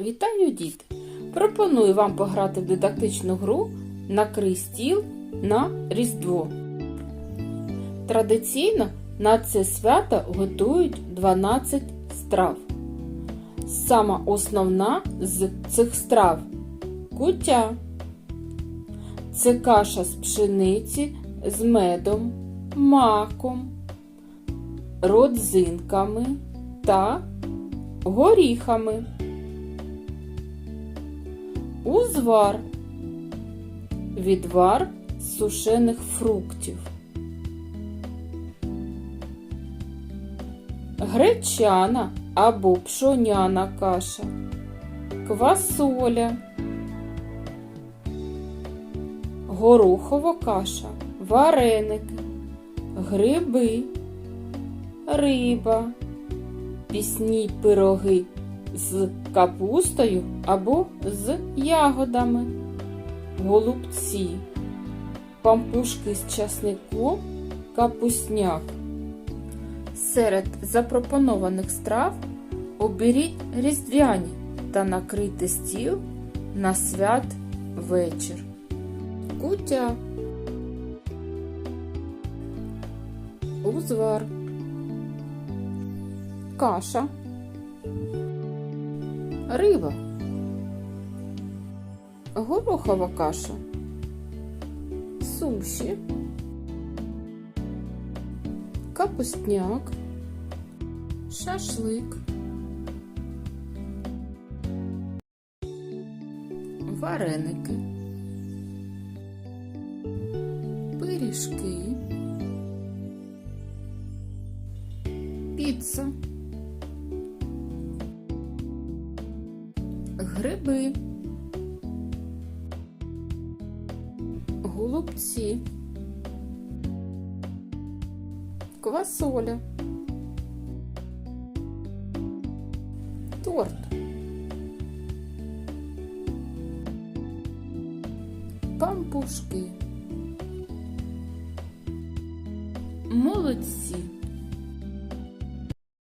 Вітаю, діти! Пропоную вам пограти в дидактичну гру Накрий стіл на Різдво. Традиційно на це свято готують 12 страв. Сама основна з цих страв куття. Це каша з пшениці з медом, маком, родзинками та горіхами. Узвар. Відвар сушених фруктів. Гречана або пшоняна каша, квасоля, горохова каша, вареники, гриби, риба, пісні пироги з капустою або з ягодами, голубці, пампушки з часником, капусняк. Серед запропонованих страв оберіть різдвяні та накрийте стіл на свят вечір. Кутя, узвар, каша, риба, горохова каша, суші, капустняк, шашлик, вареники, пиріжки, піца, гриби, голубці, квасоля, торт, пампушки, молодці.